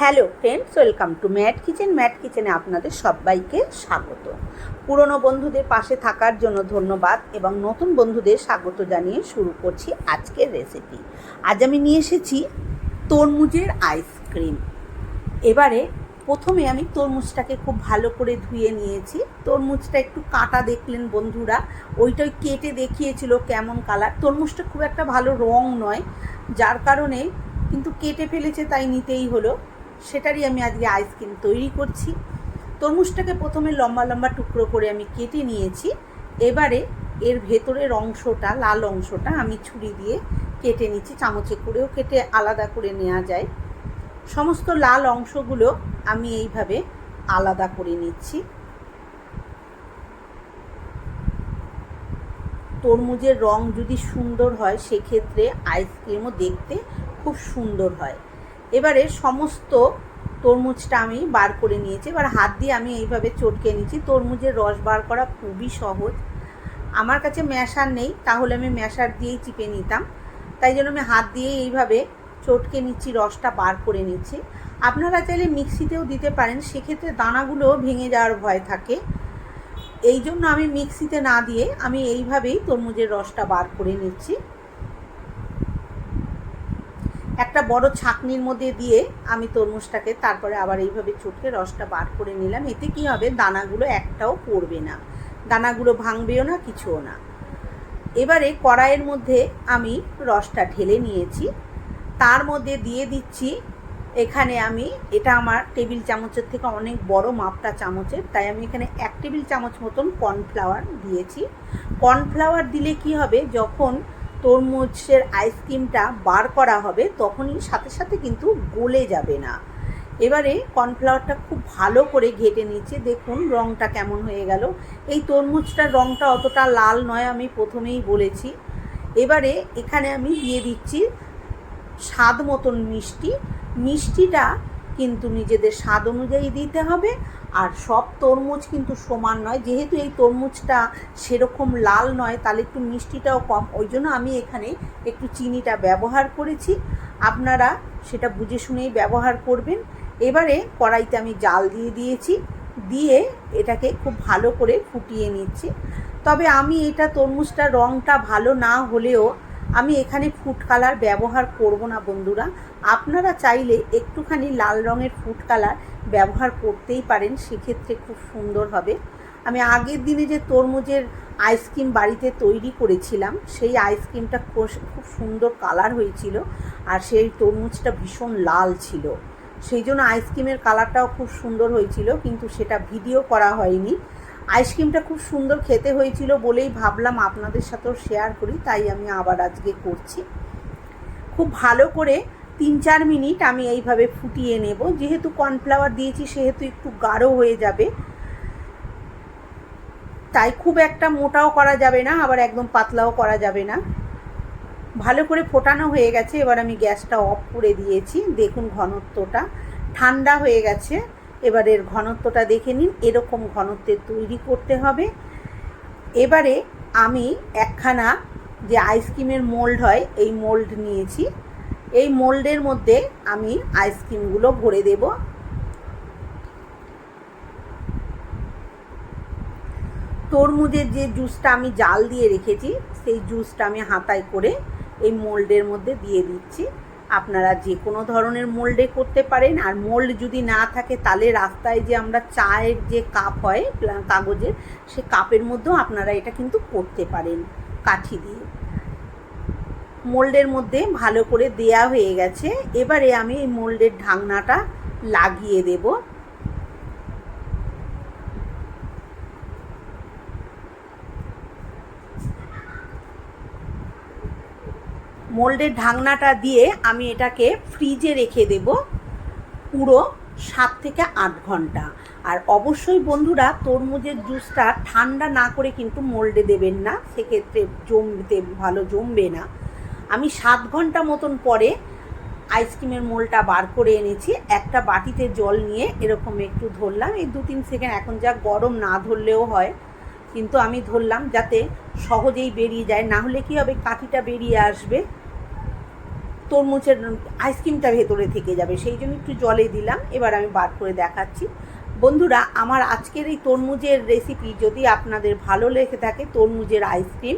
Hello friends, welcome to Matt Kitchen. Matt কিচেনে আপনাদের সবাইকে স্বাগত। পুরনো বন্ধুদের পাশে থাকার জন্য ধন্যবাদ এবং নতুন বন্ধুদের স্বাগত জানিয়ে শুরু করছি আজকের রেসিপি আজ আমি নিয়ে এসেছি তরমুজের আইসক্রিম এবারে প্রথমে আমি তরমুজটাকে খুব ভালো করে ধুয়ে নিয়েছি। তরমুজটা একটু কাটা দেখলেন বন্ধুরা। ওইটাই কেটে দেখিয়েছিল কেমন কালার তরমুজটা খুব একটা ভালো রং নয়, যার কারণে কিন্তু কেটে ফেলেছে, তাই নিতেই হলো। সেটারই আমি আজকে আইসক্রিম তৈরি করছি। তরমুজটাকে প্রথমে লম্বা লম্বা টুকরো করে আমি কেটে নিয়েছি। এবারে এর ভেতরের অংশটা, লাল অংশটা আমি ছুরি দিয়ে কেটে নিচ্ছি, চামচে করেও কেটে আলাদা করে নেওয়া যায়। সমস্ত লাল অংশগুলো আমি এইভাবে আলাদা করে নিচ্ছি। তরমুজের রং যদি সুন্দর হয়, সেক্ষেত্রে আইসক্রিমও দেখতে খুব সুন্দর হয়। এবারে সমস্ত তরমুজটা আমি বার করে নিয়েছি। এবার হাত দিয়ে আমি এইভাবে চটকে নিচ্ছি তরমুজের রস বার করা খুবই সহজ। আমার কাছে ম্যাশার নেই, তাহলে আমি ম্যাশার দিয়েই চিপে নিতাম। তাই জন্য আমি হাত দিয়ে এইভাবে চটকে নিচ্ছি, রসটা বার করে নিচ্ছি। আপনারা চাইলে মিক্সিতেও দিতে পারেন, সেক্ষেত্রে দানাগুলো ভেঙে যাওয়ার ভয় থাকে। এই জন্য আমি মিক্সিতে না দিয়ে আমি এইভাবেই তরমুজের রসটা বার করে নিচ্ছি। একটা বড় ছাকনির মধ্যে দিয়ে আমি তরমুজটাকে তারপরে আবার এইভাবে চটকে রসটা বার করে নিলাম। এতে কি হবে? দানাগুলো একটাও পড়বে না। দানাগুলো ভাঙবেও না, কিছুও না। এবারে কড়াইয়ের মধ্যে আমি রসটা ঢেলে নিয়েছি। তার মধ্যে দিয়ে দিচ্ছি, এখানে আমি, এটা আমার টেবিল চামচের থেকে অনেক বড় মাপটা চামচের, তাই আমি এখানে এক টেবিল চামচ মতন কর্নফ্লাওয়ার দিয়েছি। কর্নফ্লাওয়ার দিলে কি হবে? যখন তরমুজের আইসক্রিমটা বার করা হবে, তখনই সাথে সাথে কিন্তু গলে যাবে না। এবারে কর্নফ্লাওয়ারটা খুব ভালো করে ঘেটে নিচ্ছে, দেখুন রঙটা কেমন হয়ে গেল। এই তরমুজটার রঙটা অতটা লাল নয় আমি প্রথমেই বলেছি। এবারে এখানে আমি দিয়ে দিচ্ছি স্বাদ মতন মিষ্টি। মিষ্টিটা কিন্তু নিজেদের স্বাদ অনুযায়ী দিতে হবে। আর সব তরমুজ কিন্তু সমান নয়। যেহেতু এই তরমুজটা সেরকম লাল নয়, তাহলে একটু মিষ্টিটাও কম। ওই জন্য আমি এখানে একটু চিনিটা ব্যবহার করেছি। আপনারা সেটা বুঝে শুনেই ব্যবহার করবেন। এবারে কড়াইতে আমি জাল দিয়ে দিয়েছি। দিয়ে এটাকে খুব ভালো করে ফুটিয়ে নিচ্ছি। তবে আমি এটা তরমুজটার রঙটা ভালো না হলেও আমি এখানে ফুড কালার ব্যবহার করব না, বন্ধুরা। আপনারা চাইলে একটুখানি লাল রঙের ফুড কালার ব্যবহার করতেই পারেন, সেক্ষেত্রে খুব সুন্দর হবে। আমি আগের দিনে যে তরমুজের আইসক্রিম বাড়িতে তৈরি করেছিলাম, সেই আইসক্রিমটা খুব সুন্দর কালার হয়েছিল আর সেই তরমুজটা ভীষণ লাল ছিল। সেই জন্য আইসক্রিমের কালারটাও খুব সুন্দর হয়েছিল, কিন্তু সেটা ভিডিও করা হয়নি। আইসক্রিমটা খুব সুন্দর খেতে হয়েছিল বলেই ভাবলাম আপনাদের সাথেও শেয়ার করি, তাই আমি আবার আজকে করছি। খুব ভালো করে তিন চার মিনিট আমি এইভাবে ফুটিয়ে নেব, যেহেতু কর্নফ্লাওয়ার দিয়েছি সেহেতু একটু গাঢ় হয়ে যাবে। তাই খুব একটা মোটাও করা যাবে না, আবার একদম পাতলাও করা যাবে না। ভালো করে ফোটানো হয়ে গেছে, এবার আমি গ্যাসটা অফ করে দিয়েছি, দেখুন ঘনত্বটা। ঠান্ডা হয়ে গেছে। এবার এর ঘনত্বটা দেখে নিন, এরকম ঘনত্বের তৈরি করতে হবে। এবারে আমি একখানা যে আইসক্রিমের মোল্ড হয়, এই মোল্ড নিয়েছি। এই মোল্ডের মধ্যে আমি আইসক্রিমগুলো ভরে দেব। তরমুজের যে জুসটা আমি জাল দিয়ে রেখেছি, সেই জুসটা আমি হাতায় করে এই মোল্ডের মধ্যে দিয়ে দিচ্ছি। আপনারা যে কোনো ধরনের মোল্ডে করতে পারেন, আর মোল্ড যদি না থাকে তাহলে রাস্তায় যে আমরা চায়ের যে কাপ হয় কাগজের, সে কাপের মধ্যেও আপনারা এটা কিন্তু করতে পারেন কাঠি দিয়ে। মোল্ডের মধ্যে ভালো করে দেয়া হয়ে গেছে। এবারে আমি এই মোল্ডের ঢাকনাটা লাগিয়ে দেব। মোল্ডের ঢাকনাটা দিয়ে আমি এটাকে ফ্রিজে রেখে দেব পুরো সাত থেকে আট ঘণ্টা। আর অবশ্যই বন্ধুরা, তরমুজের জুসটা ঠান্ডা না করে কিন্তু মোল্ডে দেবেন না, সেক্ষেত্রে জমতে ভালো জমবে না। আমি সাত ঘণ্টা মতন পরে আইসক্রিমের মোলটা বার করে এনেছি, একটা বাটিতে জল নিয়ে এরকম একটু ধরলাম, এই দু তিন সেকেন্ড, এখন যা গরম না ধরলেও হয়, কিন্তু আমি ধরলাম যাতে সহজেই বেরিয়ে যায়, না হলে কী হবে, কাঠিটা বেরিয়ে আসবে। তরমুজের আইসক্রিমটা ভেতরে থেকে যাবে, সেই জন্য একটু জলে দিলাম। এবার আমি বার করে দেখাচ্ছি। বন্ধুরা, আমার আজকের এই তরমুজের রেসিপি যদি আপনাদের ভালো লেগে থাকে তরমুজের আইসক্রিম,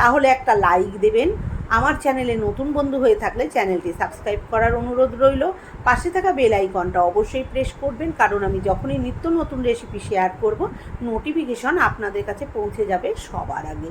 তাহলে একটা লাইক দেবেন। আমার চ্যানেলে নতুন বন্ধু হয়ে থাকলে চ্যানেলটি সাবস্ক্রাইব করার অনুরোধ রইল। পাশে থাকা বেল আইকনটা অবশ্যই প্রেস করবেন, কারণ আমি যখনই নিত্য নতুন রেসিপি শেয়ার করব নোটিফিকেশন আপনাদের কাছে পৌঁছে যাবে সবার আগে।